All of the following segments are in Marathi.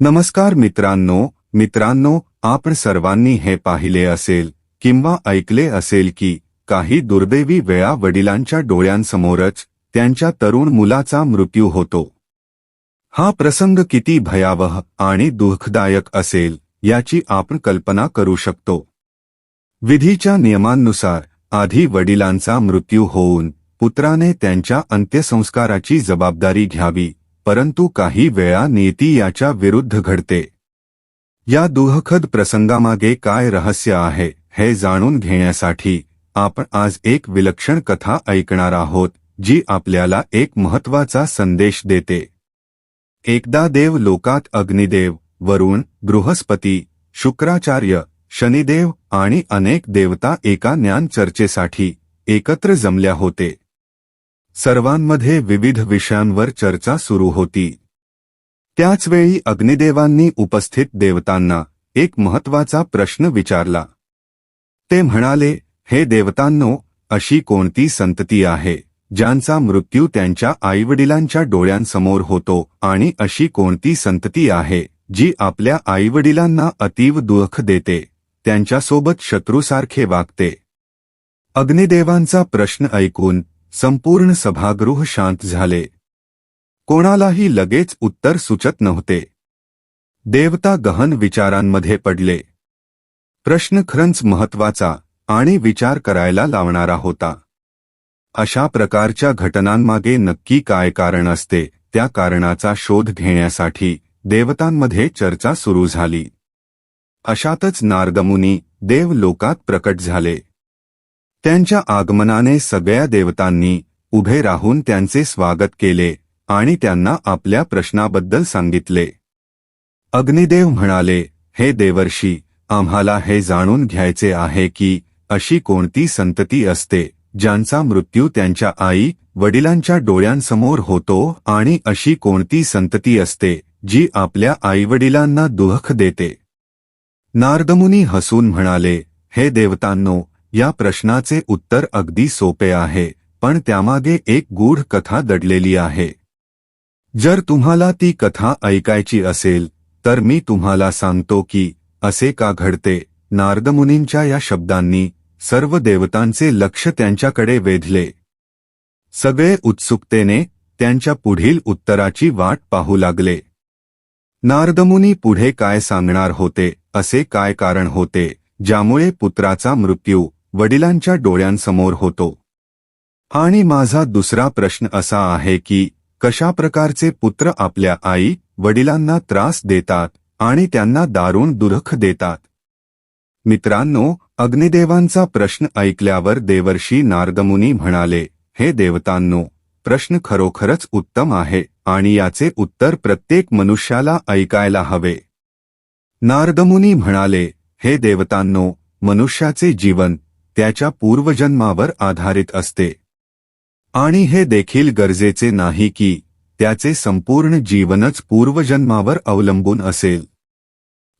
नमस्कार मित्रांनो मित्रांनो आपण सर्वांनी हे पाहिले असेल किंवा ऐकले असेल की काही दुर्दैवी वेळा वडिलांच्या डोळ्यांसमोरच त्यांच्या तरुण मुलाचा मृत्यू होतो. हा प्रसंग किती भयावह आणि दुःखदायक असेल याची आपण कल्पना करू शकतो. विधीच्या नियमांनुसार आधी वडिलांचा मृत्यू होऊन पुत्राने त्यांच्या अंत्यसंस्काराची जबाबदारी घ्यावी. परंतु काही वेळा नेती याच्या विरुद्ध घडते. या दुःखद प्रसंगामागे काय रहस्य आहे हे जाणून घेण्यासाठी आपण आज एक विलक्षण कथा ऐकणार आहोत जी आपल्याला एक महत्त्वाचा संदेश देते. एकदा देव लोकात अग्निदेव वरुण बृहस्पती शुक्राचार्य शनिदेव आणि अनेक देवता एका ज्ञान चर्चेसाठी एकत्र जमल्या होते. सर्वांमध्ये विविध विषयांवर चर्चा सुरू होती. त्याचवेळी अग्निदेवांनी उपस्थित देवतांना एक महत्त्वाचा प्रश्न विचारला. ते म्हणाले हे देवतांनो अशी कोणती संतती आहे ज्यांचा मृत्यू त्यांच्या आईवडिलांच्या डोळ्यांसमोर होतो आणि अशी कोणती संतती आहे जी आपल्या आईवडिलांना अतीव दुःख देते त्यांच्यासोबत शत्रूसारखे वागते? अग्निदेवांचा प्रश्न ऐकून संपूर्ण सभागृह शांत झाले. कोणालाही लगेच उत्तर सुचत नव्हते. देवता गहन विचारांमध्ये पडले. प्रश्न खरंच महत्त्वाचा आणि विचार करायला लावणारा होता. अशा प्रकारच्या घटनांमागे नक्की काय कारण असते त्या कारणाचा शोध घेण्यासाठी देवतांमध्ये चर्चा सुरू झाली. अशातच नारदमुनी देव लोकात प्रकट झाले. त्यांच्या आगमनाने सगळ्या देवतांनी उभे राहून त्यांचे स्वागत केले आणि त्यांना आपल्या प्रश्नाबद्दल सांगितले. अग्निदेव म्हणाले हे देवर्षी आम्हाला हे जाणून घ्यायचे आहे की अशी कोणती संतती असते ज्यांचा मृत्यू त्यांच्या आई वडिलांच्या डोळ्यांसमोर होतो आणि अशी कोणती संतती असते जी आपल्या आईवडिलांना दुःख देते? नारदमुनी हसून म्हणाले हे देवतांनो या प्रश्नाचे उत्तर अगदी सोपे आहे पण त्यामागे एक गूढ कथा दडलेली आहे. जर तुम्हाला ती कथा ऐकायची असेल तर मी तुम्हाला सांगतो की असे का घडते नारदमुनींच्या या शब्दांनी सर्व देवतांचे लक्ष त्यांच्याकडे वेधले. सगळे उत्सुकतेने त्यांच्या पुढील उत्तराची वाट पाहू लागले. नारदमुनी पुढे काय सांगणार होते असे काय कारण होते ज्यामुळे पुत्राचा मृत्यू वडिलांच्या डोळ्यांसमोर होतो. आणि माझा दुसरा प्रश्न असा आहे की कशा प्रकारचे पुत्र आपल्या आई वडिलांना त्रास देतात आणि त्यांना दारुण दुरख देतात? मित्रांनो अग्निदेवांचा प्रश्न ऐकल्यावर देवर्षी नारदमुनी म्हणाले हे देवतांनो प्रश्न खरोखरच उत्तम आहे आणि याचे उत्तर प्रत्येक मनुष्याला ऐकायला हवे. नारदमुनी म्हणाले हे देवतांनो मनुष्याचे जीवन त्याच्या पूर्वजन्मावर आधारित असते. आणि हे देखील गरजेचे नाही की त्याचे संपूर्ण जीवनच पूर्वजन्मावर अवलंबून असेल.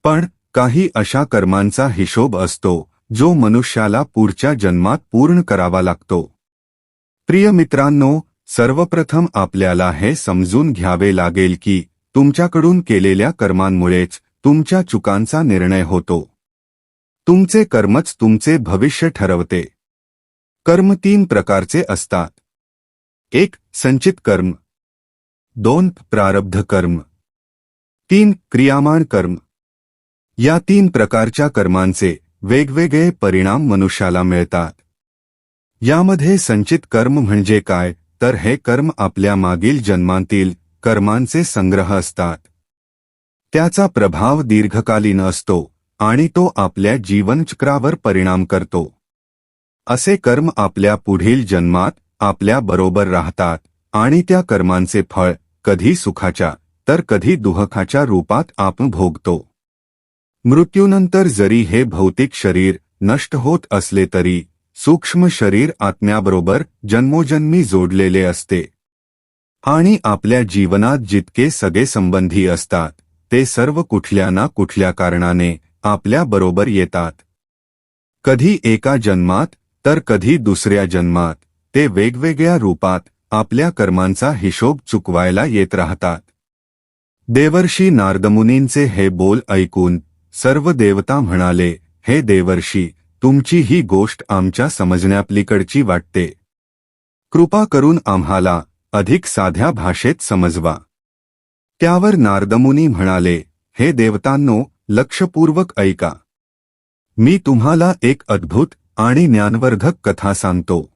पण काही अशा कर्मांचा हिशोब असतो जो मनुष्याला पुढच्या जन्मात पूर्ण करावा लागतो. प्रिय मित्रांनो सर्वप्रथम आपल्याला हे समजून घ्यावे लागेल की तुमच्याकडून केलेल्या कर्मांमुळेच तुमच्या चुकांचा निर्णय होतो. तुमचे कर्मच तुमचे भविष्य ठरवते. कर्म तीन प्रकारचे असतात. एक संचित कर्म. दोन प्रारब्ध कर्म. तीन क्रियामाण कर्म. या तीन प्रकारच्या कर्मांचे वेगवेगळे परिणाम मनुष्याला मिळतात. यामध्ये संचित कर्म म्हणजे काय? तर हे कर्म आपल्या मागील जन्मांतील कर्मांचे संग्रह असतात. त्याचा प्रभाव दीर्घकालीन असतो. आणि तो आपल्या जीवनचक्रावर परिणाम करतो. असे कर्म आपल्या पुढील जन्मात आपल्या बरोबर राहतात आणि त्या कर्मांचे फळ कधी सुखाच्या तर कधी दुःखाच्या रूपात आपण भोगतो. मृत्यूनंतर जरी हे भौतिक शरीर नष्ट होत असले तरी सूक्ष्म शरीर आत्म्याबरोबर जन्मोजन्मी जोडलेले असते. आणि आपल्या जीवनात जितके सगळे संबंधी असतात ते सर्व कुठल्या ना कुठल्या कारणाने आपल्या बरोबर येतात. कधी एका जन्मात तर कधी दुसऱ्या जन्मात ते वेगवेगळ्या रूपात आपल्या कर्मांचा हिशोब चुकवायला येत राहतात. देवर्षी नारदमुनींचे हे बोल ऐकून सर्व देवता म्हणाले हे देवर्षी तुमची ही गोष्ट आमच्या समजण्यापलीकडची वाटते. कृपा करून आम्हाला अधिक साध्या भाषेत समजवा. त्यावर नारदमुनी म्हणाले हे देवतांनो लक्षपूर्वक ऐका. मी तुम्हाला एक अद्भुत आणि ज्ञानवर्धक कथा सांगतो.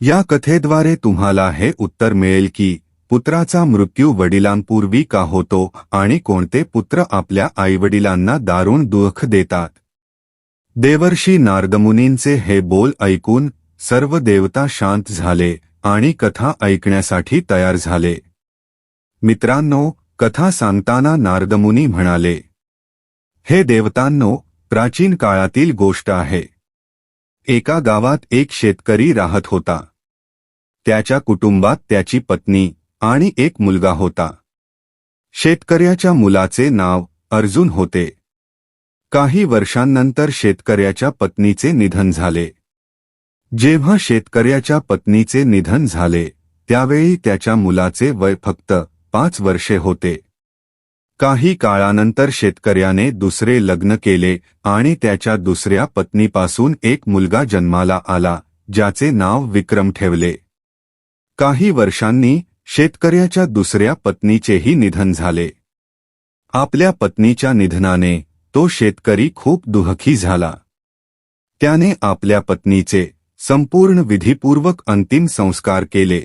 या कथेद्वारे तुम्हाला हे उत्तर मिळेल की पुत्राचा मृत्यू वडिलांपूर्वी का होतो आणि कोणते पुत्र आपल्या आईवडिलांना दारुण दुःख देतात. देवर्षी नारदमुनींचे हे बोल ऐकून सर्व देवता शांत झाले आणि कथा ऐकण्यासाठी तयार झाले. मित्रांनो कथा सांगताना नारदमुनी म्हणाले हे देवतांनो प्राचीन काळातील गोष्ट आहे. एका गावात एक शेतकरी राहत होता. त्याच्या कुटुंबात त्याची पत्नी आणि एक मुलगा होता. शेतकऱ्याच्या मुलाचे नाव अर्जुन होते. काही वर्षांनंतर शेतकऱ्याच्या पत्नीचे निधन झाले. जेव्हा शेतकऱ्याच्या पत्नीचे निधन झाले त्यावेळी त्याच्या मुलाचे वय फक्त पाच वर्षे होते. काही काळानंतर शेतकऱ्याने दुसरे लग्न केले आणि त्याच्या दुसऱ्या पत्नीपासून एक मुलगा जन्माला आला ज्याचे नाव विक्रम ठेवले. काही वर्षांनी शेतकऱ्याच्या दुसऱ्या पत्नीचेही निधन झाले. आपल्या पत्नीच्या निधनाने तो शेतकरी खूप दुःखी झाला. त्याने आपल्या पत्नीचे संपूर्ण विधीपूर्वक अंतिम संस्कार केले.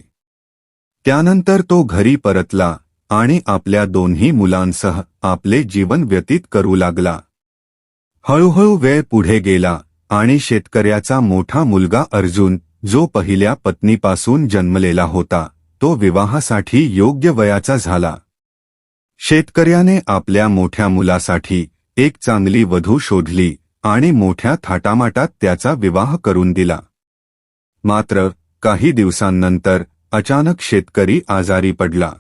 त्यानंतर तो घरी परतला आणि आपल्या दोन्ही मुलांसह आपले जीवन व्यतीत करू लागला. हळूहळू वेळ पुढे गेला आणि शेतकऱ्याचा मोठा मुलगा अर्जुन जो पहिल्या पत्नीपासून जन्मलेला होता तो विवाहासाठी योग्य वयाचा झाला. शेतकऱ्याने आपल्या मोठ्या मुलासाठी एक चांगली वधू शोधली आणि मोठ्या थाटामाटात त्याचा विवाह करून दिला. मात्र काही दिवसांनंतर अचानक शेतकरी आजारी पडला.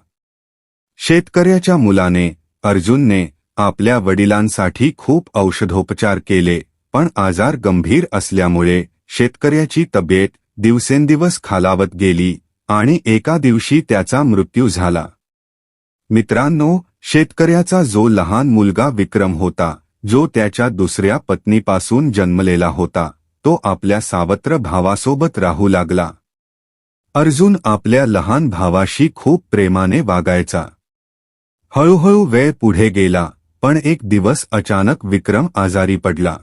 शेतकऱ्याच्या मुलाने अर्जुनने आपल्या वडिलांसाठी खूप औषधोपचार केले पण आजार गंभीर असल्यामुळे शेतकऱ्याची तब्येत दिवसेंदिवस खालावत गेली आणि एका दिवशी त्याचा मृत्यू झाला. मित्रांनो शेतकऱ्याचा जो लहान मुलगा विक्रम होता जो त्याच्या दुसऱ्या पत्नीपासून जन्मलेला होता तो आपल्या सावत्र भावासोबत राहू लागला. अर्जुन आपल्या लहान भावाशी खूप प्रेमाने वागायचा. हळूहळू वेळ पुढे गेला पण एक दिवस अचानक विक्रम आजारी पडला.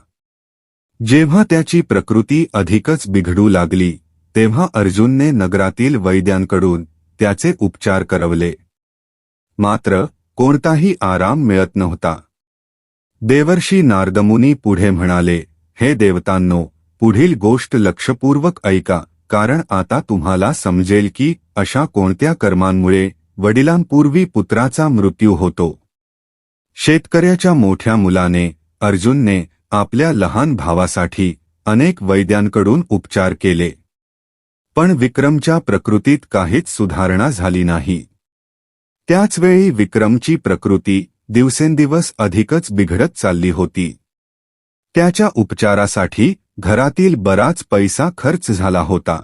जेव्हा त्याची प्रकृती अधिकच बिघडू लागली तेव्हा अर्जुनने नगरातील वैद्यांकडून त्याचे उपचार करवले. मात्र कोणताही आराम मिळत नव्हता. देवर्षी नारदमुनी पुढे म्हणाले हे देवतांनो पुढील गोष्ट लक्षपूर्वक ऐका कारण आता तुम्हाला समजेल की अशा कोणत्या कर्मांमुळे वडिलांपूर्वी पुत्राचा मृत्यू होतो. शेतकऱ्याच्या मोठ्या मुलाने अर्जुनने आपल्या लहान भावासाठी अनेक वैद्यांकडून उपचार केले. पण विक्रमच्या प्रकृतीत काहीच सुधारणा झाली नाही. त्याचवेळी विक्रमची प्रकृती दिवसेंदिवस अधिकच बिघडत चालली होती. त्याच्या उपचारासाठी घरातील बराच पैसा खर्च झाला होता.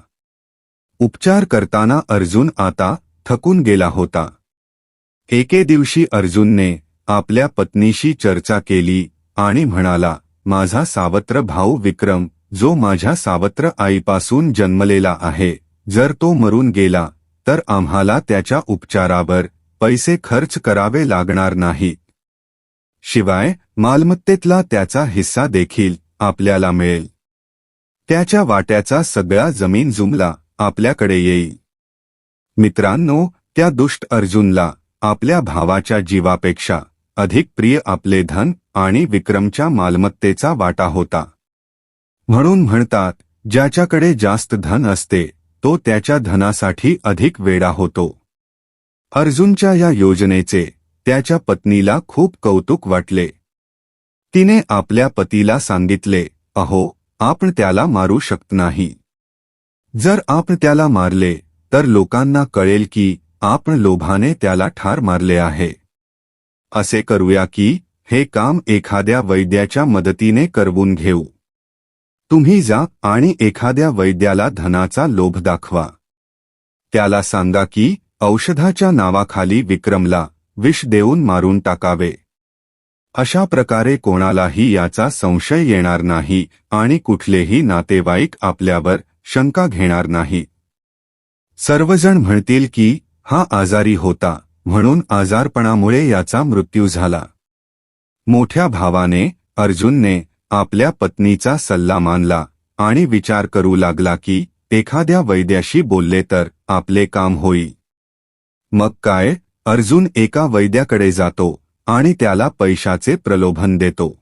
उपचार करताना अर्जुन आता थकून गेला होता. एके दिवशी अर्जुनने आपल्या पत्नीशी चर्चा केली आणि म्हणाला माझा सावत्र भाऊ विक्रम जो माझ्या सावत्र आईपासून जन्मलेला आहे जर तो मरून गेला तर आम्हाला त्याच्या उपचारावर पैसे खर्च करावे लागणार नाहीत शिवाय मालमत्तेतला त्याचा हिस्सा देखील आपल्याला मिळेल. त्याच्या वाट्याचा सगळा जमीन जुमला आपल्याकडे येईल. मित्रांनो त्या दुष्ट अर्जुनला आपल्या भावाच्या जीवापेक्षा अधिक प्रिय आपले धन आणि विक्रमच्या मालमत्तेचा वाटा होता. म्हणून म्हणतात ज्याच्याकडे जास्त धन असते तो त्याच्या धनासाठी अधिक वेडा होतो. अर्जुनच्या या योजनेचे त्याच्या पत्नीला खूप कौतुक वाटले. तिने आपल्या पतीला सांगितले अहो आपण त्याला मारू शकत नाही. जर आपण त्याला मारले तर लोकांना कळेल की आपण लोभाने त्याला ठार मारले आहे. असे करूया की हे काम एखाद्या वैद्याच्या मदतीने करवून घेऊ. तुम्ही जा आणि एखाद्या वैद्याला धनाचा लोभ दाखवा. त्याला सांगा की औषधाच्या नावाखाली विक्रमला विष देऊन मारून टाकावे. अशा प्रकारे कोणालाही याचा संशय येणार नाही आणि कुठलेही नातेवाईक आपल्यावर शंका घेणार नाही. सर्वजण म्हणतील की हा आजारी होता म्हणून आजारपणामुळे याचा मृत्यू झाला. मोठ्या भावाने अर्जुनने आपल्या पत्नीचा सल्ला मानला आणि विचार करू लागला की एखाद्या वैद्याशी बोलले तर आपले काम होई. मग काय अर्जुन एका वैद्याकडे जातो आणि त्याला पैशाचे प्रलोभन देतो.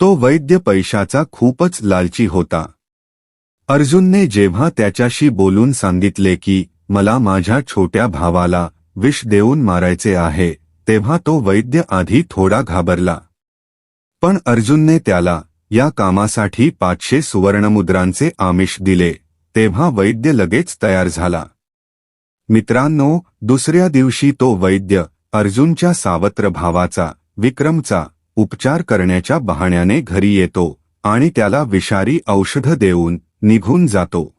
तो वैद्य पैशाचा खूपच लालची होता. अर्जुनने जेव्हा त्याच्याशी बोलून सांगितले की मला माझ्या छोट्या भावाला विष देऊन मारायचे आहे तेव्हा तो वैद्य आधी थोडा घाबरला. पण अर्जुनने त्याला या कामासाठी पाचशे सुवर्णमुद्रांचे आमिष दिले तेव्हा वैद्य लगेच तयार झाला. मित्रांनो दुसऱ्या दिवशी तो वैद्य अर्जुनच्या सावत्र भावाचा विक्रमचा उपचार करण्याच्या बहाण्याने घरी येतो आणि त्याला विषारी औषध देऊन निघून जातो.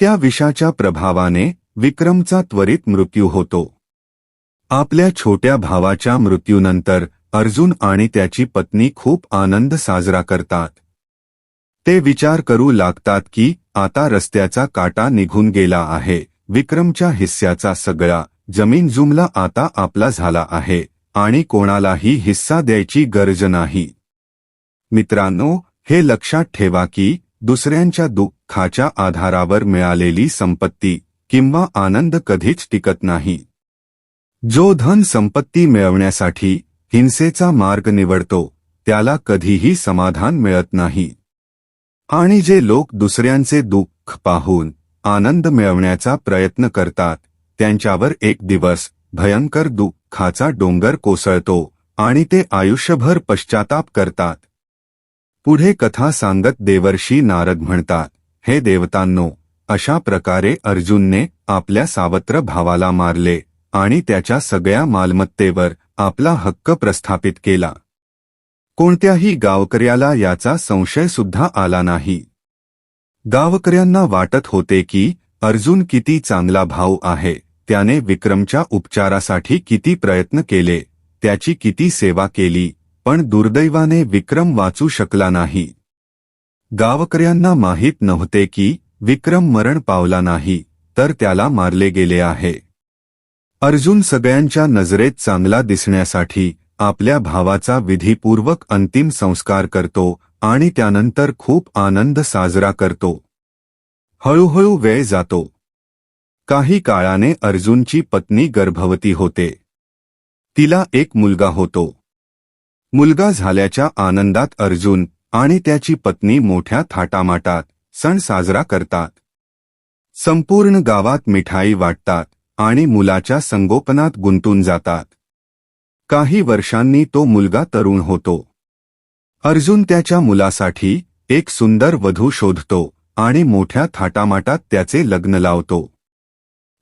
त्या विषाच्या प्रभावाने विक्रमचा त्वरित मृत्यू होतो. आपल्या छोट्या भावाच्या मृत्यूनंतर अर्जुन आणि त्याची पत्नी खूप आनंद साजरा करतात. ते विचार करू लागतात की आता रस्त्याचा काटा निघून गेला आहे. विक्रमच्या हिस्स्याचा सगळा जमीन जुमला आता आपला झाला आहे आणि कोणालाही हिस्सा द्यायची गरज नाही. मित्रांनो हे लक्षात ठेवा की दुसऱ्यांच्या दुःखाच्या आधारावर मिळालेली संपत्ती किंवा आनंद कधीच टिकत नाही. जो धन संपत्ती मिळवण्यासाठी हिंसेचा मार्ग निवडतो त्याला कधीही समाधान मिळत नाही. आणि जे लोक दुसऱ्यांचे दुःख पाहून आनंद मिळवण्याचा प्रयत्न करतात त्यांच्यावर एक दिवस भयंकर दुःखाचा डोंगर कोसळतो आणि ते आयुष्यभर पश्चाताप करतात. पुढे कथा सांगत देवर्षी नारद म्हणतात हे देवतांनो अशा प्रकारे अर्जुनने आपल्या सावत्र भावाला मारले आणि त्याच्या सगळ्या मालमत्तेवर आपला हक्क प्रस्थापित केला. कोणत्याही गावकऱ्याला याचा संशय सुद्धा आला नाही. गावकऱ्यांना वाटत होते की अर्जुन किती चांगला भाऊ आहे त्याने विक्रमच्या उपचारासाठी किती प्रयत्न केले त्याची किती सेवा केली पण दुर्दैवाने विक्रम वाचू शकला नाही. गावकऱ्यांना माहीत नव्हते की विक्रम मरण पावला नाही तर त्याला मारले गेले आहे. अर्जुन सगळ्यांच्या नजरेत चांगला दिसण्यासाठी आपल्या भावाचा विधीपूर्वक अंतिम संस्कार करतो आणि त्यानंतर खूप आनंद साजरा करतो. हळूहळू वेळ जातो. काही काळाने अर्जुनची पत्नी गर्भवती होते. तिला एक मुलगा होतो. मुलगा झाल्याच्या आनंदात अर्जुन आणि त्याची पत्नी मोठ्या थाटामाटात सण साजरा करतात. संपूर्ण गावात मिठाई वाटतात आणि मुलाच्या संगोपनात गुंतून जातात. काही वर्षांनी तो मुलगा तरुण होतो. अर्जुन त्याच्या मुलासाठी एक सुंदर वधू शोधतो आणि मोठ्या थाटामाटात त्याचे लग्न लावतो.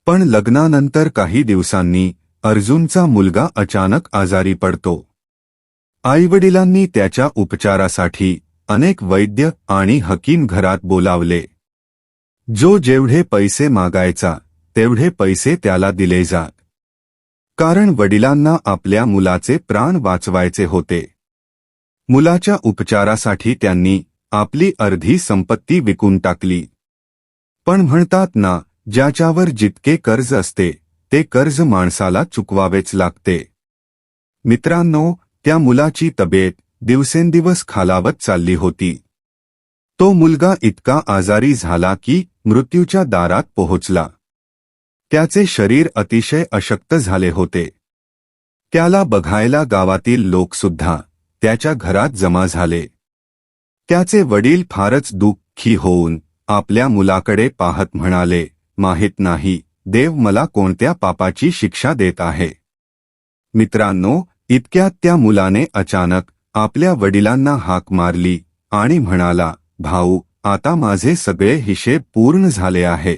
पण लग्नानंतर काही दिवसांनी अर्जुनचा मुलगा अचानक आजारी पडतो. आईवडिलांनी त्याच्या उपचारासाठी अनेक वैद्य आणि हकीम घरात बोलावले. जो जेवढे पैसे मागायचा तेवढे पैसे त्याला दिले जात कारण वडिलांना आपल्या मुलाचे प्राण वाचवायचे होते. मुलाच्या उपचारासाठी त्यांनी आपली अर्धी संपत्ती विकून टाकली. पण म्हणतात ना ज्याच्यावर जितके कर्ज असते ते कर्ज माणसाला चुकवावेच लागते. मित्रांनो त्या मुलाची तब्येत दिवसेंदिवस खालावत चालली होती. तो मुलगा इतका आजारी झाला की मृत्यूच्या दारात पोहोचला. त्याचे शरीर अतिशय अशक्त झाले होते. त्याला बघायला गावातील लोकसुद्धा त्याच्या घरात जमा झाले. त्याचे वडील फारच दुःखी होऊन आपल्या मुलाकडे पाहत म्हणाले माहीत नाही देव मला कोणत्या पापाची शिक्षा देत आहे. मित्रांनो इतक्यात त्या मुलाने अचानक आपल्या वडिलांना हाक मारली आणि म्हणाला भाऊ आता माझे सगळे हिशेब पूर्ण झाले आहे.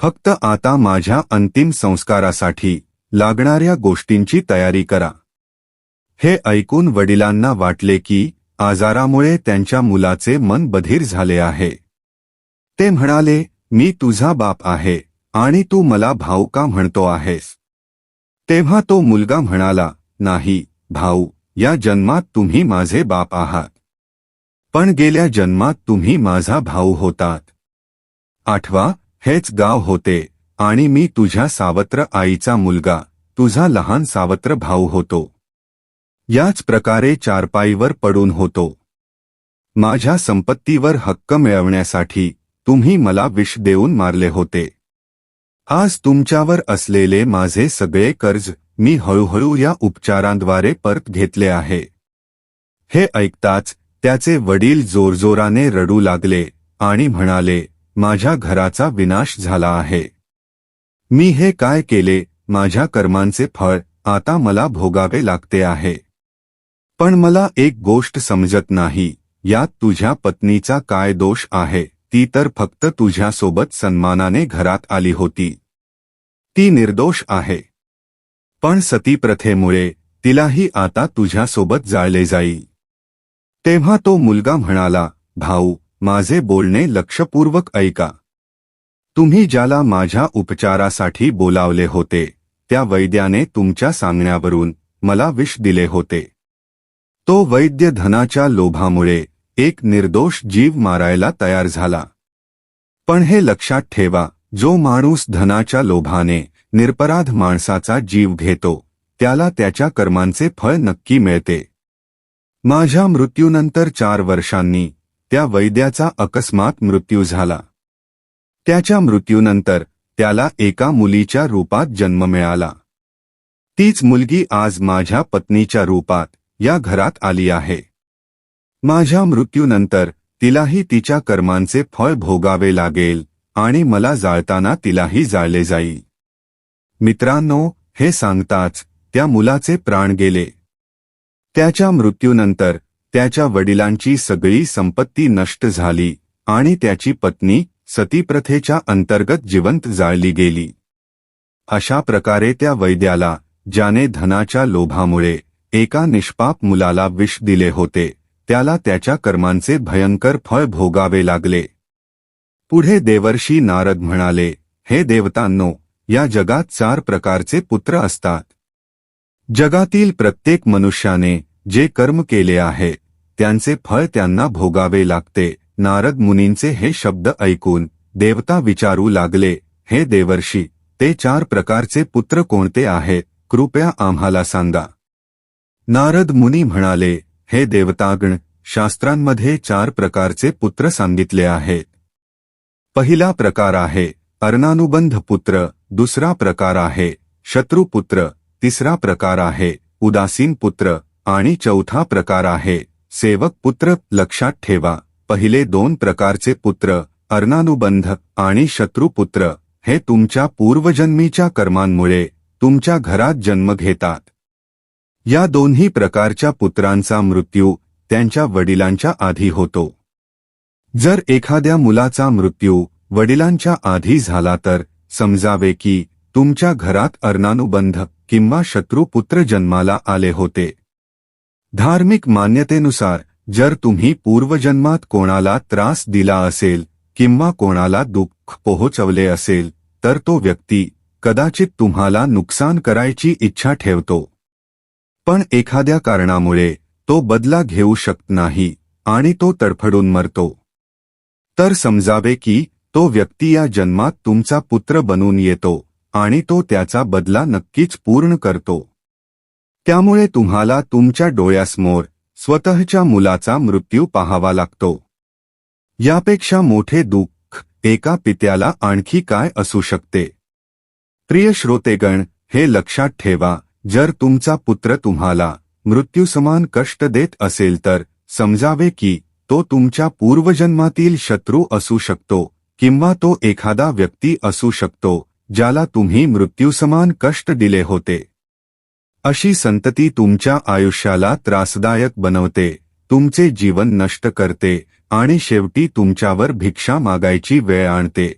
फक्त आता माझ्या अंतिम संस्कारासाठी लागणाऱ्या गोष्टींची तयारी करा हे ऐकून वडिलांना वाटले की आजारामुळे त्यांच्या मुलाचे मन बधीर झाले आहे. ते म्हणाले मी तुझा बाप आहे आणि तू मला भाऊ का म्हणतो आहेस तेव्हा तो मुलगा म्हणाला नाही भाऊ या जन्मात तुम्ही माझे बाप आहात. पण गेल्या जन्मात तुम्ही माझा भाऊ होतात. आठवा हेच गाव होते आणि मी तुझ्या सावत्र आईचा मुलगा तुझा लहान सावत्र भाऊ होतो. याच प्रकारे चारपाईवर पडून होतो. माझ्या संपत्तीवर हक्क मिळवण्यासाठी तुम्ही मला विष देऊन मारले होते. आज तुमच्यावर असलेले माझे सगळे कर्ज मी हळूहळू या उपचारांद्वारे परत घेतले आहे. हे ऐकताच त्याचे वडील जोरजोराने रडू लागले आणि म्हणाले माझ्या घराचा विनाश झाला आहे. मी हे काय केले? माझ्या कर्मांचे फळ आता मला भोगावे लागते आहे. पण मला एक गोष्ट समजत नाही यात तुझ्या पत्नीचा काय दोष आहे? ती तर फक्त तुझ्यासोबत सन्मानाने घरात आली होती. ती निर्दोष आहे. पण सतीप्रथेमुळे तिलाही आता तुझ्यासोबत जाळले जाई. तेव्हा तो मुलगा म्हणाला भाऊ माझे बोलणे लक्षपूर्वक ऐका. तुम्ही ज्याला माझ्या उपचारासाठी बोलावले होते त्या वैद्याने तुमच्या सांगण्यावरून मला विष दिले होते. तो वैद्य धनाच्या लोभामुळे एक निर्दोष जीव मारायला तयार झाला. पण हे लक्षात ठेवा जो माणूस धनाच्या लोभाने निरपराध माणसाचा जीव घेतो. त्याला त्याच्या कर्मांचे फळ नक्की मिळते. माझ्या मृत्यूनंतर चार वर्षांनी त्या वैद्याचा अकस्मात मृत्यू झाला. त्याच्या मृत्यूनंतर त्याला एका मुलीच्या रूपात जन्म मिळाला. तीच मुलगी आज माझ्या पत्नीच्या रूपात या घरात आली आहे. माझ्या मृत्यूनंतर तिलाही तिच्या कर्मांचे फळ भोगावे लागेल आणि मला जाळताना तिलाही जाळले जाईल. मित्रांनो हे सांगताच त्या मुलाचे प्राण गेले. त्याच्या मृत्यूनंतर त्याच्या वडिलांची सगळी संपत्ती नष्ट झाली आणि त्याची पत्नी सतीप्रथेच्या अंतर्गत जिवंत जाळली गेली. अशा प्रकारे त्या वैद्याला ज्याने धनाच्या लोभामुळे एका निष्पाप मुलाला विष दिले होते त्याला त्याच्या कर्मांचे भयंकर फळ भोगावे लागले. पुढे देवर्षी नारद म्हणाले हे देवतांनो या जगात चार प्रकारचे पुत्र असतात. जगातील प्रत्येक मनुष्याने जे कर्म केले आहे त्यांचे फळ त्यांना भोगावे लागते. नारद मुनींचे हे शब्द ऐकून देवता विचारू लागले हे देवर्षी ते चार प्रकारचे पुत्र कोणते आहेत कृपया आम्हाला सांगा. नारद मुनी म्हणाले हे देवतागण शास्त्रांमध्ये चार प्रकारचे पुत्र सांगितले आहेत. पहिला प्रकार आहे अर्णानुबंध पुत्र दुसरा प्रकार आहे शत्रुपुत्र तिसरा प्रकार आहे उदासीन पुत्र आणि चौथा प्रकार आहे सेवक पुत्र. लक्षात ठेवा पहिले दोन प्रकारचे पुत्र अर्णानुबंध आणि शत्रुपुत्र हे तुमच्या पूर्वजन्मीच्या कर्मांमुळे तुमच्या घरात जन्म घेतात. या दोन्ही प्रकारच्या पुत्रांचा मृत्यू त्यांच्या वडिलांच्या आधी होतो. जर एखाद्या मुलाचा मृत्यू वडिलांच्या आधी झाला तर समजावे की तुमच्या घरात अर्णानुबंध किंवा शत्रुपुत्र जन्माला आले होते. धार्मिक मान्यतेनुसार जर तुम्ही पूर्वजन्मात कोणाला त्रास दिला असेल किंवा कोणाला दुःख पोहोचवले असेल तर तो व्यक्ती कदाचित तुम्हाला नुकसान करायची इच्छा ठेवतो. पण एखाद्या कारणामुळे तो बदला घेऊ शकत नाही आणि तो तडफडून मरतो. तर समजावे की तो व्यक्ती या जन्मात तुमचा पुत्र बनून येतो आणि तो त्याचा बदला नक्कीच पूर्ण करतो. त्यामुळे तुम्हाला तुमच्या डोळ्यासमोर स्वतःच्या मुलाचा मृत्यू पाहावा लागतो. यापेक्षा मोठे दुःख एका पित्याला आणखी काय असू शकते? प्रिय श्रोतेगण हे लक्षात ठेवा जर तुमचा पुत्र तुम्हाला मृत्यूसमान कष्ट देत असेल तर समजावे की तो तुमच्या पूर्वजन्मातील शत्रू असू शकतो किंवा तो एखादा व्यक्ती असू शकतो ज्याला तुम्ही मृत्यूसमान कष्ट दिले होते. अशी संतती तुमच्या आयुष्याला त्रासदायक बनवते तुमचे जीवन नष्ट करते आणि शेवटी तुमच्यावर भिक्षा मागायची वेळ आणते.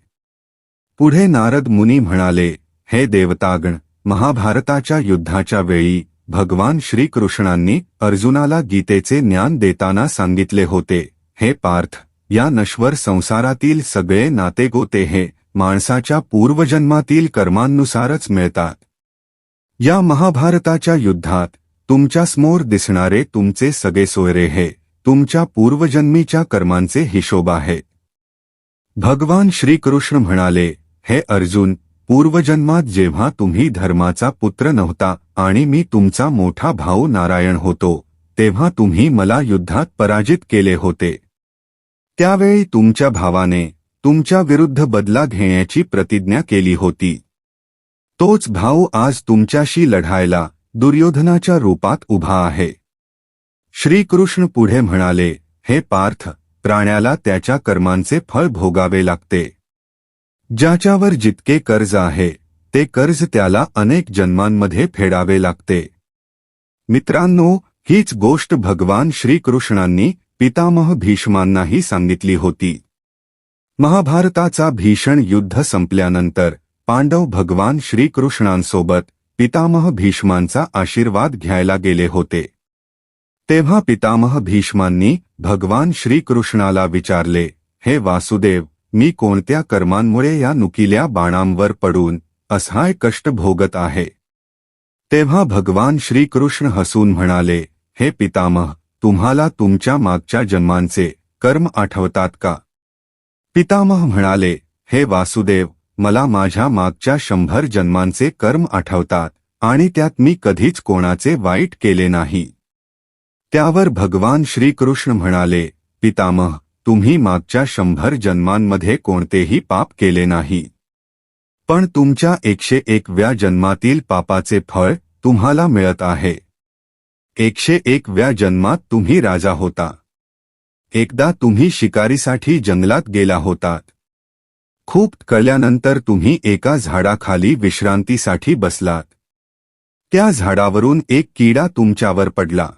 पुढे नारद मुनी म्हणाले हे देवतागण महाभारताच्या युद्धाच्या वेळी भगवान श्रीकृष्णांनी अर्जुनाला गीतेचे ज्ञान देताना सांगितले होते. हे पार्थ या नश्वर संसारातील सगळे नातेगोते हे माणसाच्या पूर्वजन्मातील कर्मांनुसारच मिळतात. या महाभारताच्या युद्धात तुमच्यासमोर दिसणारे तुमचे सगळे सोयरे हे तुमच्या पूर्वजन्मीच्या कर्मांचे हिशोब आहे. भगवान श्रीकृष्ण म्हणाले हे अर्जुन पूर्वजन्मात जेव्हा तुम्ही धर्माचा पुत्र नव्हता आणि मी तुमचा मोठा भाऊ नारायण होतो तेव्हा तुम्ही मला युद्धात पराजित केले होते. त्यावेळी तुमच्या भावाने तुमच्या विरुद्ध बदला घेण्याची प्रतिज्ञा केली होती. तोच भाऊ आज तुमच्याशी लढायला दुर्योधनाच्या रूपात उभा आहे. श्रीकृष्ण पुढे म्हणाले हे पार्थ प्राण्याला त्याच्या कर्मांचे फळ भोगावे लागते. ज्याच्यावर जितके कर्ज आहे ते कर्ज त्याला अनेक जन्मांमध्ये फेडावे लागते. मित्रांनो हीच गोष्ट भगवान श्रीकृष्णांनी पितामह भीष्मांनाही सांगितली होती. महाभारताचा भीषण युद्ध संपल्यानंतर पांडव भगवान श्रीकृष्णांसोबत पितामह भीष्मांचा आशीर्वाद घ्यायला गेले होते. तेव्हा पितामह भीष्मांनी भगवान श्रीकृष्णाला विचारले हे वासुदेव मी कोणत्या कर्मांमुळे या नुकिल्या बाणांवर पडून असहाय कष्ट भोगत आहे? तेव्हा भगवान श्रीकृष्ण हसून म्हणाले हे पितामह तुम्हाला तुमच्या मागच्या जन्मांचे कर्म आठवतात का? पितामह म्हणाले हे वासुदेव मला माझ्या मागच्या शंभर जन्मांचे कर्म आठवतात आणि त्यात मी कधीच कोणाचे वाईट केले नाही. त्यावर भगवान श्रीकृष्ण म्हणाले पितामह तुम्ही मागच्या शंभर जन्मांमध्ये कोणतेही पाप केले नाही. पण तुमच्या एकशे एकव्या जन्मातील पापाचे फळ तुम्हाला मिळत आहे. एकशे एकव्या जन्मात तुम्ही राजा होता. एकदा तुम्ही शिकारीसाठी जंगलात गेला होतात. खूप कळल्यानंतर तुम्ही एका झाडाखाली विश्रांतीसाठी बसलात. त्या झाडावरून एक किडा तुमच्यावर पडला.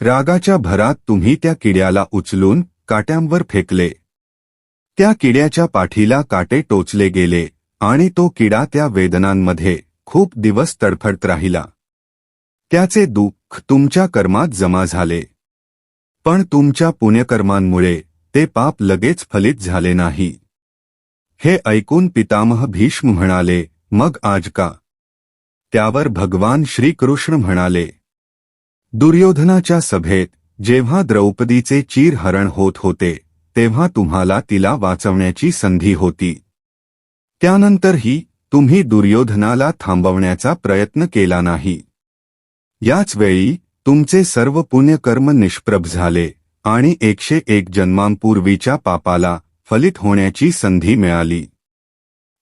रागाच्या भरात तुम्ही त्या किड्याला उचलून काट्यांवर फेकले. त्या किड्याच्या पाठीला काटे टोचले गेले आणि तो किडा त्या वेदनांमध्ये खूप दिवस तडफडत राहिला. त्याचे दुःख तुमच्या कर्मात जमा झाले. पण तुमच्या पुण्यकर्मांमुळे ते पाप लगेच फलित झाले नाही. हे ऐकून पितामह भीष्म म्हणाले मग आज का? त्यावर भगवान श्रीकृष्ण म्हणाले दुर्योधनाच्या सभेत जेव्हा द्रौपदीचे चीरहरण होत होते तेव्हा तुम्हाला तिला वाचवण्याची संधी होती. त्यानंतरही तुम्ही दुर्योधनाला थांबवण्याचा प्रयत्न केला नाही. याच वेळी तुमचे सर्व पुण्यकर्म निष्प्रभ झाले आणि एकशे एक जन्मांपूर्वीच्या पापाला फलित होण्याची संधी मिळाली.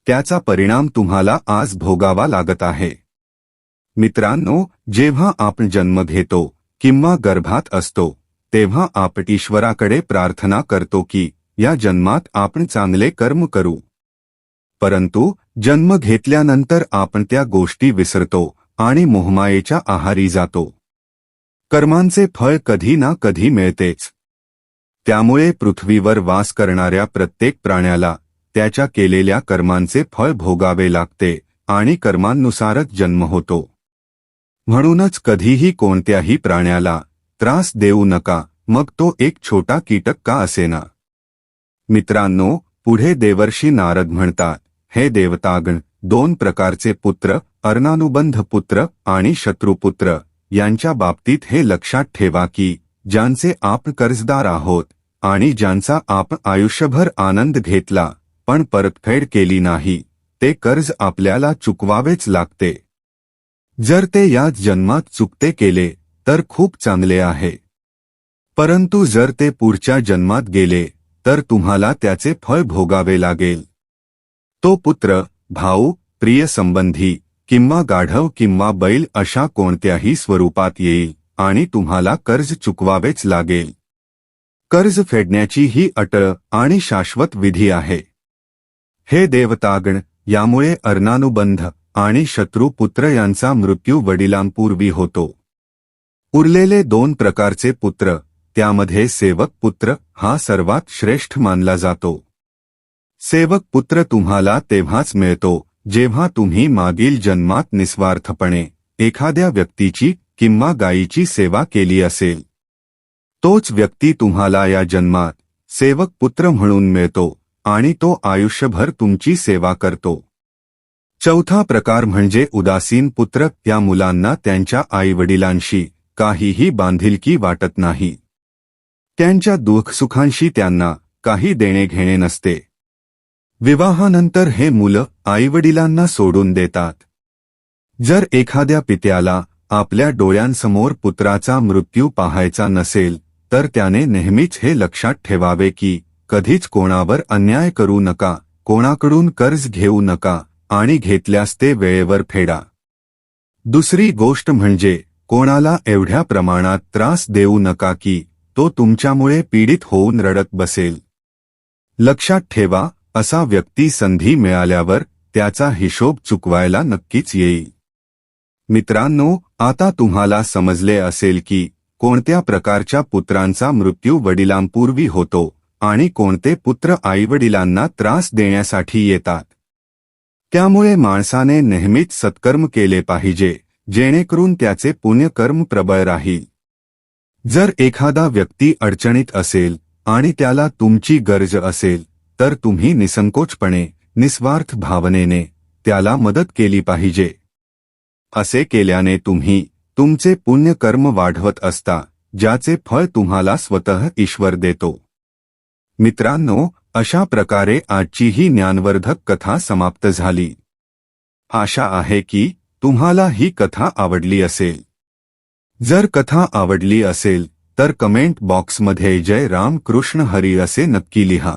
त्याचा परिणाम तुम्हाला आज भोगावा लागत आहे. मित्रांनो जेव्हा आपण जन्म घेतो किंवा गर्भात असतो तेव्हा आपण ईश्वराकडे प्रार्थना करतो की या जन्मात आपण चांगले कर्म करू. परंतु जन्म घेतल्यानंतर आपण त्या गोष्टी विसरतो आणि मोहमायेच्या आहारी जातो. कर्मांचे फळ कधी ना कधी मिळतेच. त्यामुळे पृथ्वीवर वास करणाऱ्या प्रत्येक प्राण्याला त्याच्या केलेल्या कर्मांचे फळ भोगावे लागते आणि कर्मांनुसारच जन्म होतो. म्हणूनच कधीही कोणत्याही प्राण्याला त्रास देऊ नका मग तो एक छोटा कीटक का असेना. मित्रांनो पुढे देवर्षी नारद म्हणतात हे देवतागण दोन प्रकारचे पुत्र अर्णानुबंध पुत्र आणि शत्रुपुत्र यांच्या बाबतीत हे लक्षात ठेवा की ज्यांचे आपण कर्जदार आहोत आणि ज्यांचा आपण आयुष्यभर आनंद घेतला पण परतफेड केली नाही ते कर्ज आपल्याला चुकवावेच लागते. जर ते या जन्मात चुकते केले तर खूप चांगले आहे. परंतु जर ते पुढच्या जन्मात गेले तर तुम्हाला त्याचे फळ भोगावे लागेल. तो पुत्र भाऊ प्रिय संबंधी किंवा गाढव किंवा बैल अशा कोणत्याही स्वरूपात येईल आणि तुम्हाला कर्ज चुकवावेच लागेल. कर्ज फेडण्याची ही अटळ आणि शाश्वत विधी आहे. हे देवतागण यामुळे अर्णानुबंध आणि शत्रुपुत्र यांचा मृत्यू वडिलांपूर्वी होतो. उरलेले दोन प्रकारचे पुत्र त्यामध्ये सेवक पुत्र हा सर्वात श्रेष्ठ मानला जातो. सेवक पुत्र तुम्हाला तेव्हाच मिळतो जेव्हा तुम्ही मागील जन्मात निस्वार्थपणे एखाद्या व्यक्तीची किंवा गायीची सेवा केली असेल तोच व्यक्ती तुम्हाला या जन्मात सेवक पुत्र म्हणून मिळतो आणि तो आयुष्यभर तुमची सेवा करतो. चौथा प्रकार म्हणजे उदासीन पुत्र. त्या मुलांना त्यांच्या आईवडिलांशी काहीही बांधिलकी वाटत नाही. त्यांच्या दुःखसुखांशी त्यांना काही देणे घेणे नसते. विवाहानंतर हे मुलं आईवडिलांना सोडून देतात. जर एखाद्या पित्याला आपल्या डोळ्यांसमोर पुत्राचा मृत्यू पाहायचा नसेल तर त्याने नेहमीच हे लक्षात ठेवावे की कधीच कोणावर अन्याय करू नका कोणाकडून कर्ज घेऊ नका आणि घेतल्यास ते वेळेवर फेडा. दुसरी गोष्ट म्हणजे कोणाला एवढ्या प्रमाणात त्रास देऊ नका की तो तुमच्यामुळे पीडित होऊन रडत बसेल. लक्षात ठेवा असा व्यक्ती संधी मिळाल्यावर त्याचा हिशोब चुकवायला नक्कीच येईल. मित्रांनो आता तुम्हाला समजले असेल की कोणत्या प्रकारच्या पुत्रांचा मृत्यू वडिलांपूर्वी होतो आणि कोणते पुत्र आईवडिलांना त्रास देण्यासाठी येतात. त्यामुळे माणसाने नेहमीच सत्कर्म केले पाहिजे जेणेकरून त्याचे पुण्यकर्म प्रबळ राहील. जर एखादा व्यक्ती अडचणीत असेल आणि त्याला तुमची गरज असेल तर तुम्ही निसंकोचपणे, निस्वार्थ भावनेने त्याला मदत केली पाहिजे. असे केल्याने तुम्ही तुमचे पुण्यकर्म वाढवत असता, ज्याचे फळ तुम्हाला स्वतः ईश्वर देतो. मित्रांनो, अशा प्रकारे आजची ही ज्ञानवर्धक कथा समाप्त झाली. आशा आहे की तुम्हाला ही कथा आवडली असेल. जर कथा आवडली असेल, तर कमेंट बॉक्समध्ये जय राम कृष्ण हरी असे नक्की लिहा.